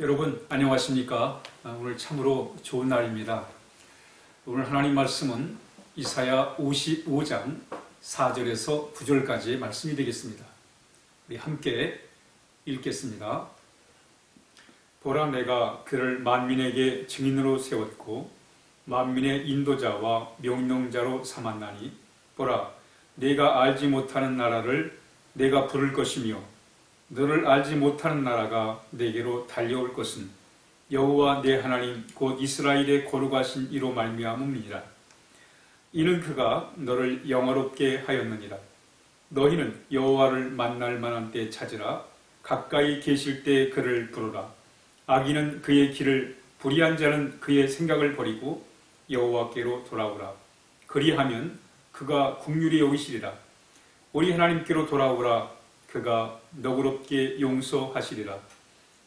여러분 안녕하십니까? 아, 오늘 참으로 좋은 날입니다. 오늘 하나님 말씀은 이사야 55장 4절에서 9절까지의 말씀이 되겠습니다. 우리 함께 읽겠습니다. 보라 내가 그를 만민에게 증인으로 세웠고 만민의 인도자와 명령자로 삼았나니 보라 내가 알지 못하는 나라를 내가 부를 것이며 너를 알지 못하는 나라가 내게로 달려올 것은 여호와 내 하나님 곧 이스라엘의 거룩하신 이로 말미암음이니라. 이는 그가 너를 영화롭게 하였느니라. 너희는 여호와를 만날 만한 때 찾으라. 가까이 계실 때 그를 부르라. 악인은 그의 길을 불의한 자는 그의 생각을 버리고 여호와께로 돌아오라. 그리하면 그가 국률이 여기시리라. 우리 하나님께로 돌아오라. 그가 너그럽게 용서하시리라.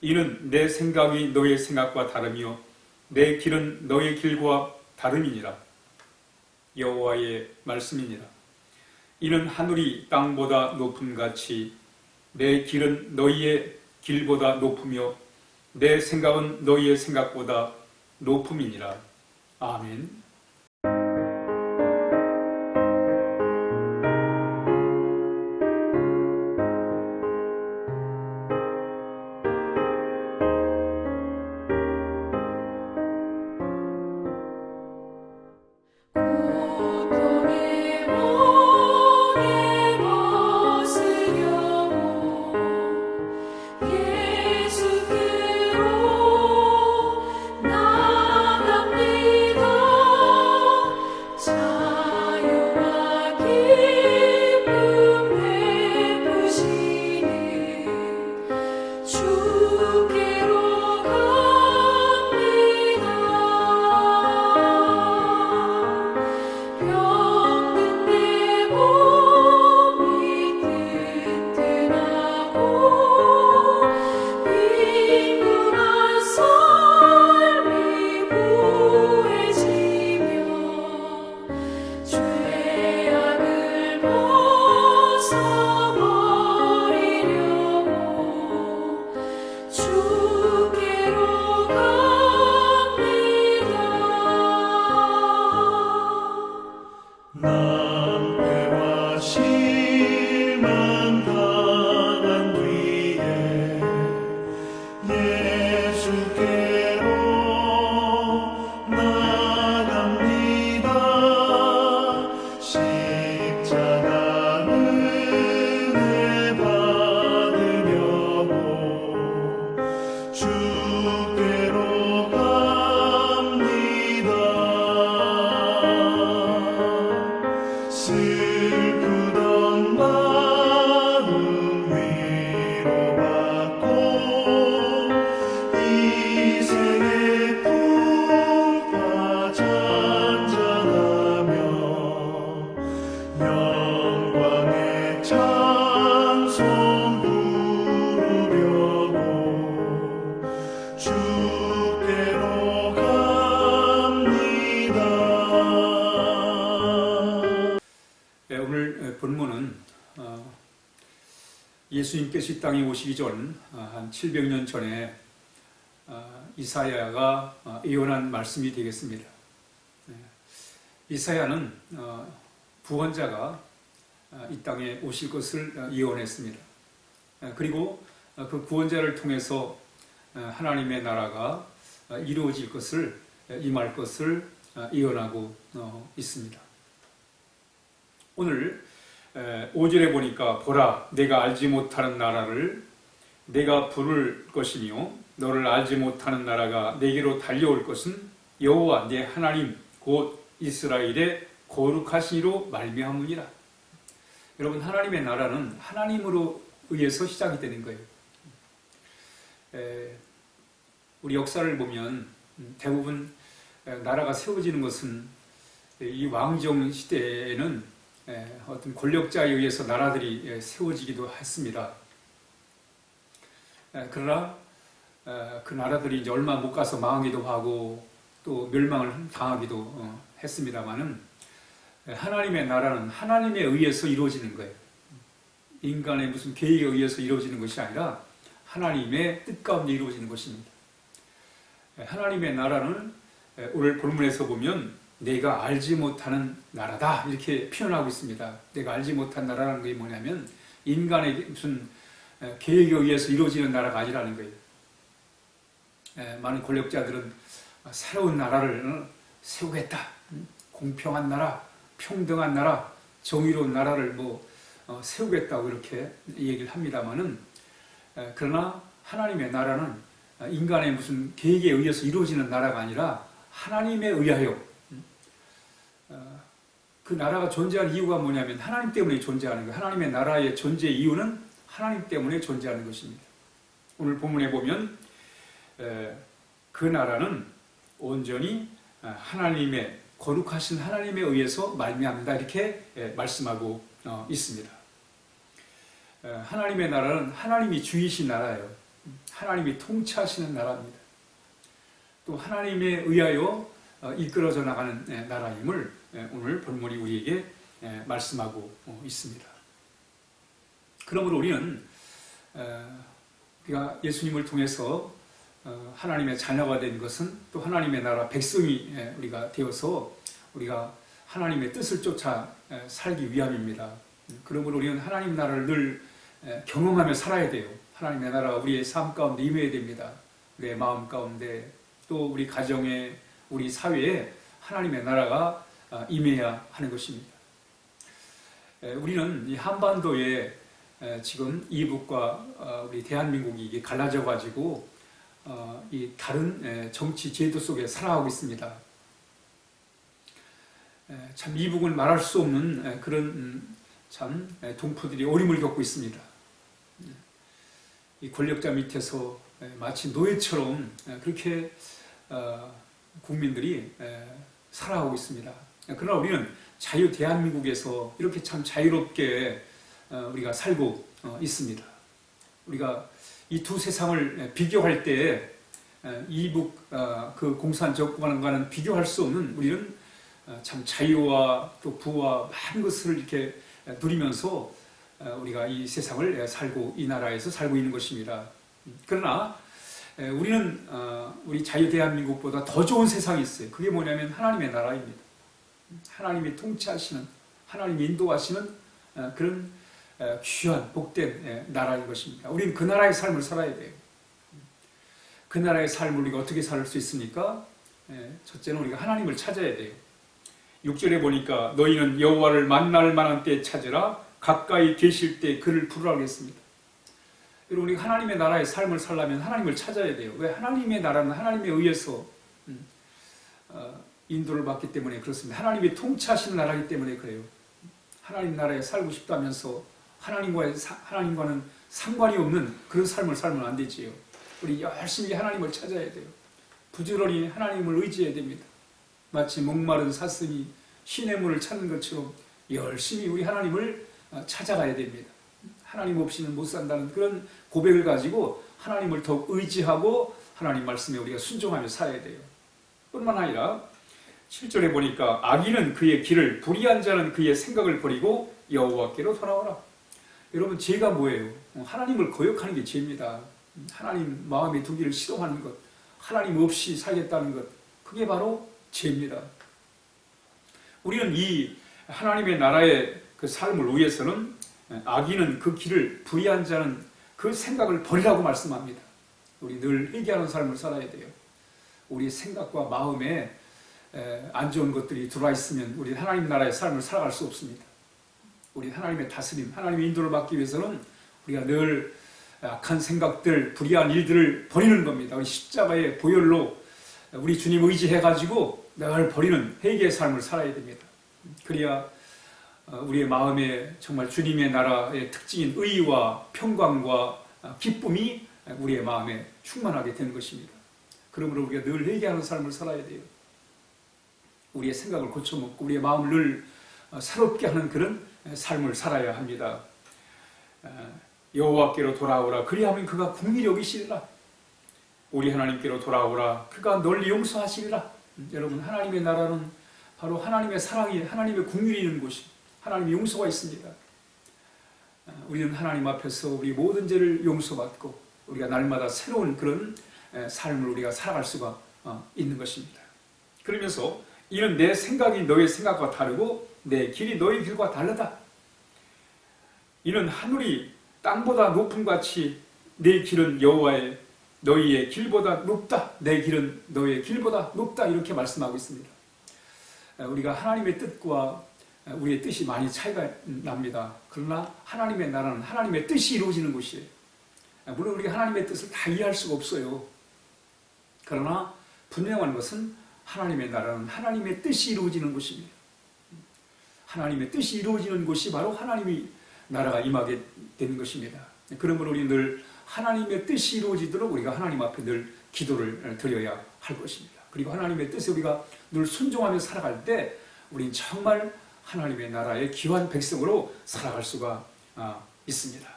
이는 내 생각이 너의 생각과 다르며 내 길은 너의 길과 다름이니라. 여호와의 말씀이니라. 이는 하늘이 땅보다 높음 같이 내 길은 너희의 길보다 높으며 내 생각은 너희의 생각보다 높음이니라. 아멘. 예수님께서 이 땅에 오시기 전 한 700년 전에 어, 이사야가 어, 예언한 말씀이 되겠습니다. 네, 이사야는 어, 구원자가 어, 이 땅에 오실 것을 어, 예언했습니다. 어, 그리고 어, 그 구원자를 통해서 어, 하나님의 나라가 어, 이루어질 것을 어, 임할 것을 어, 예언하고 어, 있습니다. 오늘 5절에 보니까 보라 내가 알지 못하는 나라를 내가 부를 것이며 너를 알지 못하는 나라가 내게로 달려올 것은 여호와 내 하나님 곧 이스라엘의 거룩하시로 말미암으니라. 여러분 하나님의 나라는 하나님으로 의해서 시작이 되는 거예요. 에, 우리 역사를 보면 음, 대부분 에, 나라가 세워지는 것은 이 왕정 시대에는 에, 어떤 권력자에 의해서 나라들이 에, 세워지기도 했습니다. 에, 그러나 에, 그 나라들이 이제 얼마 못 가서 망하기도 하고 또 멸망을 당하기도 어, 했습니다만은 하나님의 나라는 하나님에 의해서 이루어지는 거예요. 인간의 무슨 계획에 의해서 이루어지는 것이 아니라 하나님의 뜻 가운데 이루어지는 것입니다. 에, 하나님의 나라는 에, 오늘 본문에서 보면 내가 알지 못하는 나라다 이렇게 표현하고 있습니다. 내가 알지 못한 나라라는 게 뭐냐면 인간의 무슨 에, 계획에 의해서 이루어지는 나라가 아니라는 거예요. 에, 많은 권력자들은 새로운 나라를 어, 세우겠다. 음, 공평한 나라, 평등한 나라, 정의로운 나라를 뭐 어, 세우겠다고 이렇게 얘기를 합니다만은 에, 그러나 하나님의 나라는 어, 인간의 무슨 계획에 의해서 이루어지는 나라가 아니라 하나님에 의하여 그 나라가 존재하는 이유가 뭐냐면 하나님 때문에 존재하는 거예요. 하나님의 나라의 존재 이유는 하나님 때문에 존재하는 것입니다. 오늘 본문에 보면 에, 그 나라는 온전히 어, 하나님의 거룩하신 하나님에 의해서 말미암다 이렇게 에, 말씀하고 어, 있습니다. 에, 하나님의 나라는 하나님이 주이신 나라예요. 하나님이 통치하시는 나라입니다. 또 하나님에 의하여 어, 이끌어져 나가는 에, 나라임을 에, 오늘 본문이 우리에게 에, 말씀하고 어, 있습니다. 그러므로 우리는 에, 우리가 예수님을 통해서 어, 하나님의 자녀가 된 것은 또 하나님의 나라 백성이 에, 우리가 되어서 우리가 하나님의 뜻을 쫓아 에, 살기 위함입니다. 그러므로 우리는 하나님 나라를 늘 에, 경험하며 살아야 돼요. 하나님의 나라가 우리의 삶 가운데 임해야 됩니다. 우리의 마음 가운데 또 우리 가정에 우리 사회에 하나님의 나라가 아, 임해야 하는 것입니다. 에, 우리는 이 한반도에 에, 지금 이북과 어, 우리 대한민국이 갈라져 가지고 어, 이 다른 에, 정치 제도 속에 살아가고 있습니다. 에, 참 이북은 말할 수 없는 에, 그런 음, 참 에, 동포들이 어림을 겪고 있습니다. 이 권력자 밑에서 에, 마치 노예처럼 에, 그렇게 어, 국민들이 에, 살아가고 있습니다. 그러나 우리는 자유 대한민국에서 이렇게 참 자유롭게 어, 우리가 살고 어, 있습니다. 우리가 이 두 세상을 비교할 때 에, 이북 어, 그 공산 정권과는 비교할 수 없는 우리는 어, 참 자유와 또 부와 많은 것을 이렇게 누리면서 어, 우리가 이 세상을 살고 이 나라에서 살고 있는 것입니다. 그러나 에, 우리는 어, 우리 자유 대한민국보다 더 좋은 세상이 있어요. 그게 뭐냐면 하나님의 나라입니다. 하나님이 통치하시는 하나님이 인도하시는 어, 그런 어, 귀한 복된 에, 나라인 것입니다. 우리는 그 나라의 삶을 살아야 돼요. 그 나라의 삶을 우리가 어떻게 살 수 있습니까? 에, 첫째는 우리가 하나님을 찾아야 돼요. 6절에 보니까 너희는 여호와를 만날 만한 때 찾으라 가까이 계실 때 그를 부르라 그랬습니다. 여러분 우리가 하나님의 나라의 삶을 살려면 하나님을 찾아야 돼요. 왜 하나님의 나라는 하나님에 의해서 음, 어, 인도를 받기 때문에 그렇습니다. 하나님이 통치하시는 나라이기 때문에 그래요. 하나님 나라에 살고 싶다면서 하나님과의 사- 하나님과는 상관이 없는 그런 삶을 살면 안 되지요. 우리 열심히 하나님을 찾아야 돼요. 부지런히 하나님을 의지해야 됩니다. 마치 목마른 사슴이 문을 찾는 것처럼 열심히 우리 하나님을 어, 찾아가야 됩니다. 하나님 없이는 못 산다는 그런 고백을 가지고 하나님을 더욱 의지하고 하나님 말씀에 우리가 순종하며 살아야 돼요. 뿐만 아니라 7절에 보니까 악인은 그의 길을 불의한 자는 그의 생각을 버리고 여호와께로 돌아오라. 여러분 죄가 뭐예요? 어, 하나님을 거역하는 게 죄입니다. 하나님 마음에 두기를 싫어하는 것, 하나님 없이 살겠다는 것, 그게 바로 죄입니다. 우리는 이 하나님의 나라의 그 삶을 위해서는 악인은 그 길을 불의한 자는 그 생각을 버리라고 말씀합니다. 우리 늘 회개하는 삶을 살아야 돼요. 우리 생각과 마음에 에, 안 좋은 것들이 들어와 있으면 우리 하나님 나라의 삶을 살아갈 수 없습니다. 우리 하나님의 다스림, 하나님의 인도를 받기 위해서는 우리가 늘 악한 생각들, 불의한 일들을 버리는 겁니다. 우리 십자가의 보혈로 우리 주님 의지해가지고 늘 버리는 회개의 삶을 살아야 됩니다. 그래야 어, 우리의 마음에 정말 주님의 나라의 특징인 의와 평강과 어, 기쁨이 우리의 마음에 충만하게 되는 것입니다. 그러므로 우리가 늘 회개하는 삶을 살아야 돼요. 우리의 생각을 고쳐먹고 우리의 마음을 늘 어, 새롭게 하는 그런 삶을 살아야 합니다. 어, 여호와께로 돌아오라. 그리하면 그가 국리 여기시리라. 우리 하나님께로 돌아오라. 그가 널리 용서하시리라. 음, 여러분 하나님의 나라는 바로 하나님의 사랑이 하나님의 국률이 있는 곳이 하나님의 용서가 있습니다. 어, 우리는 하나님 앞에서 우리 모든 죄를 용서받고 우리가 날마다 새로운 그런 에, 삶을 우리가 살아갈 수가 어, 있는 것입니다. 그러면서 이는 내 생각이 너의 생각과 다르고 내 길이 너의 길과 다르다. 이는 하늘이 땅보다 높음 같이 내 길은 여호와의 너희의 길보다 높다. 내 길은 너희의 길보다 높다. 이렇게 말씀하고 있습니다. 에, 우리가 하나님의 뜻과 우리의 뜻이 많이 차이가 납니다. 그러나 하나님의 나라는 하나님의 뜻이 이루어지는 곳이에요. 물론 우리가 하나님의 뜻을 다 이해할 수가 없어요. 그러나 분명한 것은 하나님의 나라는 하나님의 뜻이 이루어지는 곳입니다. 하나님의 뜻이 이루어지는 곳이 바로 하나님이 나라가 임하게 되는 것입니다. 그러므로 우리 늘 하나님의 뜻이 이루어지도록 우리가 하나님 앞에 늘 기도를 드려야 할 것입니다. 그리고 하나님의 뜻에 우리가 늘 순종하며 살아갈 때 우리는 정말 하나님의 나라의 귀한 백성으로 살아갈 수가 아, 있습니다.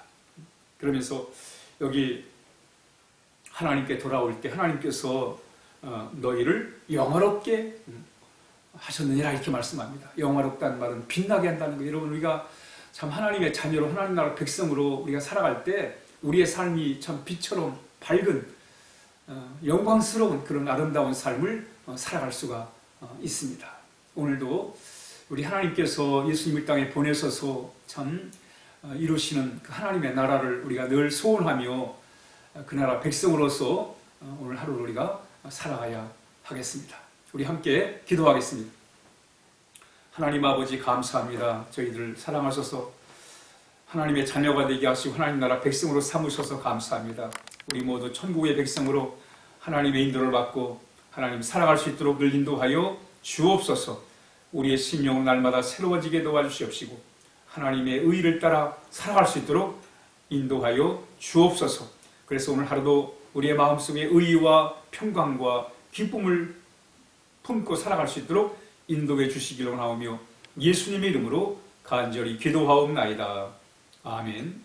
그러면서 여기 하나님께 돌아올 때 하나님께서 어, 너희를 영화롭게 음, 하셨느니라 이렇게 말씀합니다. 영화롭다는 말은 빛나게 한다는 거. 여러분 우리가 참 하나님의 자녀로 하나님 나라 백성으로 우리가 살아갈 때 우리의 삶이 참 빛처럼 밝은 어, 영광스러운 그런 아름다운 삶을 어, 살아갈 수가 어, 있습니다. 오늘도 우리 하나님께서 예수님을 땅에 보내셔서 참 어, 이루시는 그 하나님의 나라를 우리가 늘 소원하며 어, 그 나라 백성으로서 어, 오늘 하루를 우리가 살아가야 하겠습니다. 우리 함께 기도하겠습니다. 하나님 아버지 감사합니다. 저희들 사랑하셔서 하나님의 자녀가 되게 하시고 하나님 나라 백성으로 삼으셔서 감사합니다. 우리 모두 천국의 백성으로 하나님의 인도를 받고 하나님 살아갈 수 있도록 늘 인도하여 주옵소서. 우리의 심령은 날마다 새로워지게 도와주시옵시고 하나님의 의를 따라 살아갈 수 있도록 인도하여 주옵소서. 그래서 오늘 하루도 우리의 마음속에 의와 평강과 기쁨을 품고 살아갈 수 있도록 인도해 주시기로 나오며 예수님의 이름으로 간절히 기도하옵나이다. 아멘.